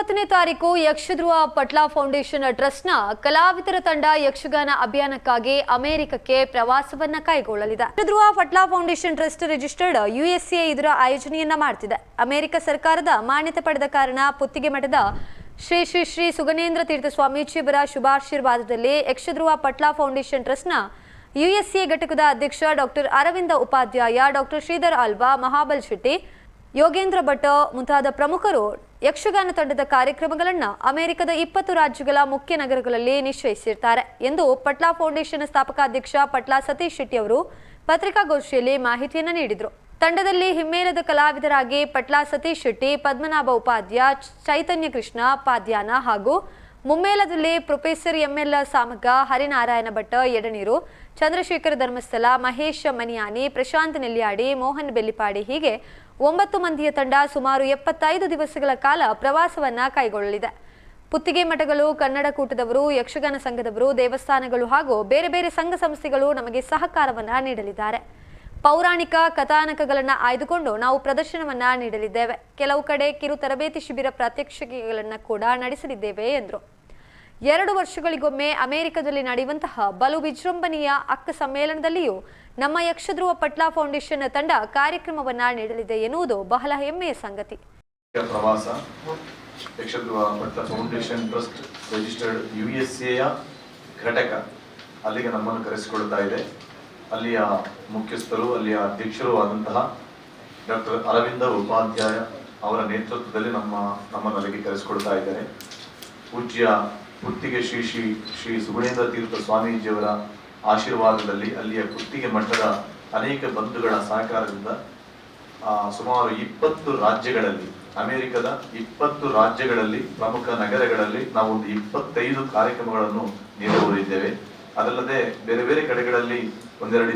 ಹತ್ತೊಂಬತ್ತನೇ ತಾರೀಕು ಯಕ್ಷಧ್ರುವ ಪಟ್ಲಾ ಫೌಂಡೇಶನ್ ಟ್ರಸ್ಟ್ನ ಕಲಾವಿದರ ತಂಡ ಯಕ್ಷಗಾನ ಅಭಿಯಾನಕ್ಕಾಗಿ ಅಮೆರಿಕಕ್ಕೆ ಪ್ರವಾಸವನ್ನ ಕೈಗೊಳ್ಳಲಿದೆ. Yakshadhruva Patla foundation trust registered USA ಇದರ ಆಯೋಜನೆಯನ್ನ ಮಾಡ್ತಿದೆ. ಅಮೆರಿಕ ಸರ್ಕಾರದ ಮಾನ್ಯತೆ ಪಡೆದ ಕಾರಣ ಪುತ್ತಿಗೆ ಮಠದ ಶ್ರೀ ಶ್ರೀ ಶ್ರೀ ಸುಗನೇಂದ್ರ ತೀರ್ಥ ಸ್ವಾಮೀಜಿಯವರ ಶುಭಾಶೀರ್ವಾದದಲ್ಲಿ ಯಕ್ಷಧ್ರುವ ಪಟ್ಲಾ ಫೌಂಡೇಶನ್ ಟ್ರಸ್ಟ್ನ ಯುಎಸ್ಎ ಘಟಕದ ಅಧ್ಯಕ್ಷ ಡಾಕ್ಟರ್ ಅರವಿಂದ ಉಪಾಧ್ಯಾಯ ಡಾಕ್ಟರ್ ಶ್ರೀಧರ್ ಆಲ್ವಾ ಮಹಾಬಲ್ ಶೆಟ್ಟಿ, ಯೋಗೇಂದ್ರ ಭಟ್ ಮುಂತಾದ ಪ್ರಮುಖರು ಯಕ್ಷಗಾನ ತಂಡದ ಕಾರ್ಯಕ್ರಮಗಳನ್ನು ಅಮೆರಿಕದ ಇಪ್ಪತ್ತು ರಾಜ್ಯಗಳ ಮುಖ್ಯ ನಗರಗಳಲ್ಲಿ ನಿಶ್ಚಯಿಸಿರ್ತಾರೆ ಎಂದು ಪಟ್ಲಾ ಫೌಂಡೇಶನ್ ಸ್ಥಾಪಕಾಧ್ಯಕ್ಷ ಪಟ್ಲಾ ಸತೀಶ್ ಶೆಟ್ಟಿ ಅವರು ಪತ್ರಿಕಾಗೋಷ್ಠಿಯಲ್ಲಿ ಮಾಹಿತಿಯನ್ನು ನೀಡಿದರು. ತಂಡದಲ್ಲಿ ಹಿಮ್ಮೇಲದ ಕಲಾವಿದರಾಗಿ ಪಟ್ಲಾ ಸತೀಶ್ ಶೆಟ್ಟಿ, ಪದ್ಮನಾಭ ಉಪಾಧ್ಯ, ಚೈತನ್ಯ ಕೃಷ್ಣ, ಪಾದ್ಯಾನ ಹಾಗೂ ಮುಮ್ಮೇಲದಲ್ಲಿ ಪ್ರೊಫೆಸರ್ ಎಂಎಲ್ ಸಾಮಗ ಹರಿನಾರಾಯಣ ಭಟ್, ಎಡನೀರು, ಚಂದ್ರಶೇಖರ ಧರ್ಮಸ್ಥಳ, ಮಹೇಶ್ ಮನಿಯಾನಿ, ಪ್ರಶಾಂತ್ ನೆಲ್ಯಾಡಿ ಮೋಹನ್ ಬೆಲ್ಲಿಪಾಡಿ ಹೀಗೆ ಒಂಬತ್ತು ಮಂದಿಯ ತಂಡ ಸುಮಾರು ಎಪ್ಪತ್ತೈದು ದಿವಸಗಳ ಕಾಲ ಪ್ರವಾಸವನ್ನ ಕೈಗೊಳ್ಳಲಿದೆ. ಪುತ್ತಿಗೆ ಮಠಗಳು, ಕನ್ನಡ ಕೂಟದವರು, ಯಕ್ಷಗಾನ ಸಂಘದವರು, ದೇವಸ್ಥಾನಗಳು ಹಾಗೂ ಬೇರೆ ಬೇರೆ ಸಂಘ ಸಂಸ್ಥೆಗಳು ನಮಗೆ ಸಹಕಾರವನ್ನ ನೀಡಲಿದ್ದಾರೆ. ಪೌರಾಣಿಕ ಕಥಾನಕಗಳನ್ನು ಆಯ್ದುಕೊಂಡು ನಾವು ಪ್ರದರ್ಶನವನ್ನ ನೀಡಲಿದ್ದೇವೆ. ಕೆಲವು ಕಡೆ ಕಿರು ತರಬೇತಿ ಶಿಬಿರ ಪ್ರಾತ್ಯಕ್ಷಿಕೆಗಳನ್ನು ಕೂಡ ನಡೆಸಲಿದ್ದೇವೆ ಎಂದರು. ಎರಡು ವರ್ಷಗಳಿಗೊಮ್ಮೆ ಅಮೆರಿಕದಲ್ಲಿ ನಡೆಯುವಂತಹ ಬಲು ವಿಜೃಂಭಣೆಯ ಅಕ್ಕ ಸಮ್ಮೇಳನದಲ್ಲಿಯೂ ನಮ್ಮ ಯಕ್ಷಧ್ರುವ ಪಟ್ಲಾ ಫೌಂಡೇಶನ್ ತಂಡ ಕಾರ್ಯಕ್ರಮವನ್ನು ನೀಡಲಿದೆ ಎನ್ನುವುದು ಬಹಳ ಹೆಮ್ಮೆಯ ಸಂಗತಿ. ಪ್ರವಾಸ, Yakshadhruva Patla foundation trust, registered U ಘಟಕ ಅಲ್ಲಿಗೆ ನಮ್ಮನ್ನು ಕರೆಸಿಕೊಳ್ತಾ ಇದೆ. ಅಲ್ಲಿಯ ಮುಖ್ಯಸ್ಥರು, ಅಲ್ಲಿಯ ಅಧ್ಯಕ್ಷರು ಆದಂತಹ ಡಾಕ್ಟರ್ ಅರವಿಂದ ಉಪಾಧ್ಯಾಯ ಅವರ ನೇತೃತ್ವದಲ್ಲಿ ನಮ್ಮ ನಮ್ಮನ್ನು ಅಲ್ಲಿಗೆ ಕರೆಸಿಕೊಳ್ತಾ ಇದ್ದಾರೆ. ಪೂಜ್ಯ ಪುತ್ತಿಗೆ ಶ್ರೀ ಶ್ರೀ ಶ್ರೀ ಸುಗುಣೇಂದ್ರ ತೀರ್ಥ ಸ್ವಾಮೀಜಿಯವರ ಆಶೀರ್ವಾದದಲ್ಲಿ ಅಲ್ಲಿಯ ಕುತ್ತಿಗೆ ಮಠದ ಅನೇಕ ಬಂಧುಗಳ ಸಹಕಾರದಿಂದ ಸುಮಾರು ಇಪ್ಪತ್ತು ರಾಜ್ಯಗಳಲ್ಲಿ, ಅಮೆರಿಕದ ಇಪ್ಪತ್ತು ರಾಜ್ಯಗಳಲ್ಲಿ, ಪ್ರಮುಖ ನಗರಗಳಲ್ಲಿ ನಾವು ಒಂದು ಇಪ್ಪತ್ತೈದು ಕಾರ್ಯಕ್ರಮಗಳನ್ನು ನೀಡಬಹುದಿದ್ದೇವೆ ಅದಲ್ಲದೆ ಬೇರೆ ಬೇರೆ ಕಡೆಗಳಲ್ಲಿ ಒಂದೆರಡು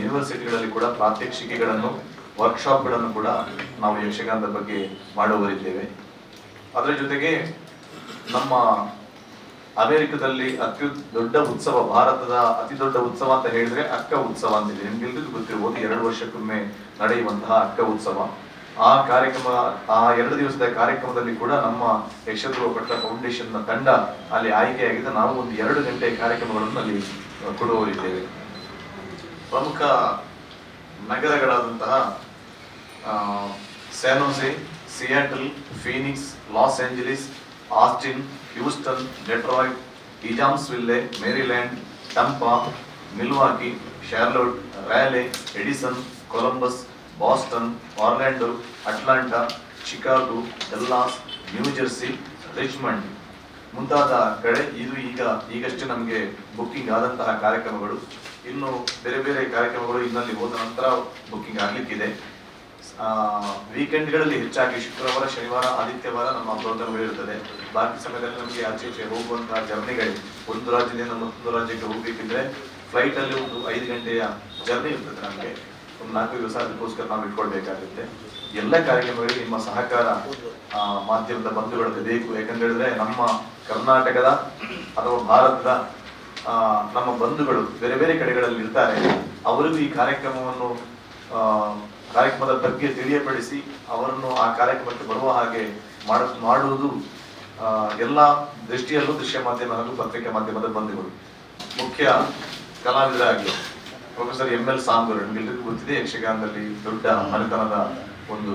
ಯೂನಿವರ್ಸಿಟಿಗಳಲ್ಲಿ ಕೂಡ ಪ್ರಾತ್ಯಕ್ಷಿಕೆಗಳನ್ನು, ವರ್ಕ್ಶಾಪ್ಗಳನ್ನು ಕೂಡ ನಾವು ಯಕ್ಷಗಾನದ ಬಗ್ಗೆ ಮಾಡುವರಿದ್ದೇವೆ ಅದರ ಜೊತೆಗೆ ನಮ್ಮ ಅಮೆರಿಕದಲ್ಲಿ ಅತ್ಯುತ್, ದೊಡ್ಡ ಉತ್ಸವ, ಭಾರತದ ಅತಿ ದೊಡ್ಡ ಉತ್ಸವ ಅಂತ ಹೇಳಿದ್ರೆ ಅಕ್ಕ ಉತ್ಸವ ಅಂತಿದೆ. ನಿಮ್ಗೆಲ್ರಿಗೂ ಗೊತ್ತಿರ್ಬೋದು, ಎರಡು ವರ್ಷಕ್ಕೊಮ್ಮೆ ನಡೆಯುವಂತಹ ಅಕ್ಕ ಉತ್ಸವ. ಆ ಕಾರ್ಯಕ್ರಮ, ಆ ಎರಡು ದಿವಸದ ಕಾರ್ಯಕ್ರಮದಲ್ಲಿ ಕೂಡ ನಮ್ಮ ಯಕ್ಷಧ್ರುವ ಪಟ್ಟ ಫೌಂಡೇಶನ್ನ ತಂಡ ಅಲ್ಲಿ ಆಯ್ಕೆಯಾಗಿದೆ. ನಾವು ಒಂದು ಎರಡು ಗಂಟೆ ಕಾರ್ಯಕ್ರಮಗಳನ್ನು ಅಲ್ಲಿ ಕೊಡುವರಿದ್ದೇವೆ ಪ್ರಮುಖ ನಗರಗಳಾದಂತಹ San Jose Seattle Phoenix Los Angeles Austin, Houston, Detroit Ijamsville Maryland, Tampa, Milwaukee Charlotte Raleigh, Edison, Columbus, Boston, Orlando, Atlanta, Chicago, Dallas New Jersey Richmond. ಮುಂತಾದ ಕಡೆ ಇದು ಈಗ ಈಗಷ್ಟೇ ನಮಗೆ ಬುಕ್ಕಿಂಗ್ ಆದಂತಹ ಕಾರ್ಯಕ್ರಮಗಳು. ಇನ್ನು ಬೇರೆ ಬೇರೆ ಕಾರ್ಯಕ್ರಮಗಳು ಇನ್ನಲ್ಲಿ ಹೋದ ನಂತರ ಬುಕ್ಕಿಂಗ್ ಆಗ್ಲಿಕ್ಕಿದೆ. ವೀಕೆಂಡ್ಗಳಲ್ಲಿ ಹೆಚ್ಚಾಗಿ ಶುಕ್ರವಾರ, ಶನಿವಾರ, ಆದಿತ್ಯವಾರ ನಮ್ಮ ಇರ್ತದೆ ಬಾಕಿ ಸಮಯದಲ್ಲಿ ನಮಗೆ ಆಚೆ ಈಚೆ ಹೋಗುವಂತಹ ಜರ್ನಿಗಳು. ಒಂದು ರಾಜ್ಯದಿಂದ ಮತ್ತೊಂದು ರಾಜ್ಯಕ್ಕೆ ಹೋಗಬೇಕಿದ್ರೆ ಫ್ಲೈಟ್ ಅಲ್ಲಿ ಒಂದು ಐದು ಗಂಟೆಯ ಜರ್ನಿ ಇರ್ತದೆ ನಮಗೆ. ಒಂದು ನಾಲ್ಕು ದಿವಸ ಅದಕ್ಕೋಸ್ಕರ ನಾವು ಇಟ್ಕೊಳ್ಬೇಕಾಗುತ್ತೆ. ಎಲ್ಲ ಕಾರ್ಯಕ್ರಮಗಳಿಗೆ ನಿಮ್ಮ ಸಹಕಾರ ಮಾಧ್ಯಮದ ಬಂಧುಗಳಿಗೆ ಬೇಕು. ಯಾಕಂತ ಹೇಳಿದ್ರೆ ನಮ್ಮ ಕರ್ನಾಟಕದ ಅಥವಾ ಭಾರತದ ನಮ್ಮ ಬಂಧುಗಳು ಬೇರೆ ಬೇರೆ ಕಡೆಗಳಲ್ಲಿ ಇರ್ತಾರೆ. ಅವರಿಗೂ ಈ ಕಾರ್ಯಕ್ರಮವನ್ನು ಕಾರ್ಯಕ್ರಮದ ಬಗ್ಗೆ ತಿಳಿಯಪಡಿಸಿ ಅವರನ್ನು ಆ ಕಾರ್ಯಕ್ರಮಕ್ಕೆ ಬರುವ ಹಾಗೆ ಮಾಡ, ಮಾಡುವುದು ಎಲ್ಲ ದೃಷ್ಟಿಯಲ್ಲೂ ದೃಶ್ಯ ಮಾಧ್ಯಮ ಹಾಗೂ ಪತ್ರಿಕಾ ಮಾಧ್ಯಮದ ಬಂಧುಗಳು. ಮುಖ್ಯ ಕಲಾವಿದರಾಗಿ ಪ್ರೊಫೆಸರ್ ಎಂ ಎಲ್ ಸಾಂಬೂರ್ ನಿಮಗೆಲ್ಲರಿಗೂ ಗೊತ್ತಿದೆ, ಯಕ್ಷಗಾನದಲ್ಲಿ ದೊಡ್ಡ ಮನೆತನದ ಒಂದು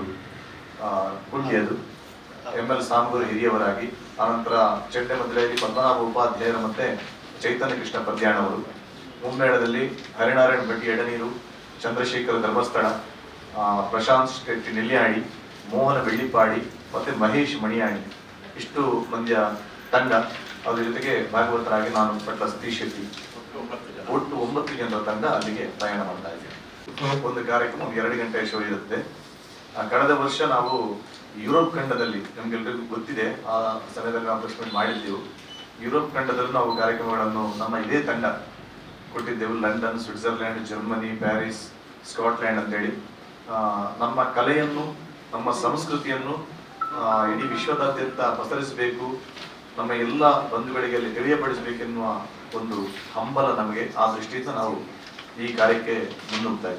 ಅದು. ಎಂ ಎಲ್ ಸಾಂಬೂರ್ ಹಿರಿಯವರಾಗಿ, ಆನಂತರ ಚೆಂಡೆ ಮದ್ರೆಯಲ್ಲಿ ಪದ್ಮನಾಭ ಉಪಾಧ್ಯಾಯರ ಮತ್ತೆ ಚೈತನ್ಯ ಕೃಷ್ಣ ಪದ್ಯಾಣವರು ಮುಮ್ಮೇಳದಲ್ಲಿ ಹರಿನಾರಾಯಣ ಭಟ್ಟಿ ಎಡನೀರು, ಚಂದ್ರಶೇಖರ ಧರ್ಮಸ್ಥಳ ಪ್ರಶಾಂತ್ ಶೆಟ್ಟಿ ನೆಲ್ಯಾಡಿ ಮೋಹನ ಬೆಳ್ಳಿಪಾಡಿ ಮತ್ತೆ ಮಹೇಶ್ ಮಣಿಯಾಣಿ. ಇಷ್ಟು ಮಂದಿಯ ತಂಡ. ಅದರ ಜೊತೆಗೆ ಭಾಗವತರಾಗಿ ನಾನು ಪಟ್ಟ ಸತೀಶ್ ಶೆಟ್ಟಿ. ಒಟ್ಟು ಒಂಬತ್ತು ಜನರ ತಂಡ ಅಲ್ಲಿಗೆ ಪ್ರಯಾಣ ಮಾಡ್ತಾ ಇದೆ ಒಂದು ಕಾರ್ಯಕ್ರಮ ಒಂದು ಎರಡು ಗಂಟೆ ಶೋ ಇರುತ್ತೆ. ಕಳೆದ ವರ್ಷ ನಾವು ಯುರೋಪ್ ಖಂಡದಲ್ಲಿ ನಮಗೆಲ್ಲರಿಗೂ ಗೊತ್ತಿದೆ. ಆ ಸಮಯದಲ್ಲಿ ನಾವು ಪ್ರೆಸ್ಮೆಂಟ್ ಮಾಡಿದ್ದೆವು. ಯುರೋಪ್ ಖಂಡದಲ್ಲೂ ನಾವು ಕಾರ್ಯಕ್ರಮಗಳನ್ನು ನಮ್ಮ ಇದೇ ತಂಡ ಕೊಟ್ಟಿದ್ದೆವು. London, Switzerland, Germany, Paris, Scotland ಅಂತೇಳಿ. ನಮ್ಮ ಕಲೆಯನ್ನು, ನಮ್ಮ ಸಂಸ್ಕೃತಿಯನ್ನು ಇಡೀ ವಿಶ್ವದಾದ್ಯಂತ ಪಸರಿಸಬೇಕು, ನಮ್ಮ ಎಲ್ಲ ಬಂಧುಗಳಿಗೆ ಅಲ್ಲಿ ತಿಳಿಯಪಡಿಸಬೇಕೆನ್ನುವ ಒಂದು ಹಂಬಲ ನಮಗೆ ಆ ದೃಷ್ಟಿಯಿಂದ ನಾವು ಈ ಕಾರ್ಯಕ್ಕೆ ಮುನ್ನುಗ್ತಾ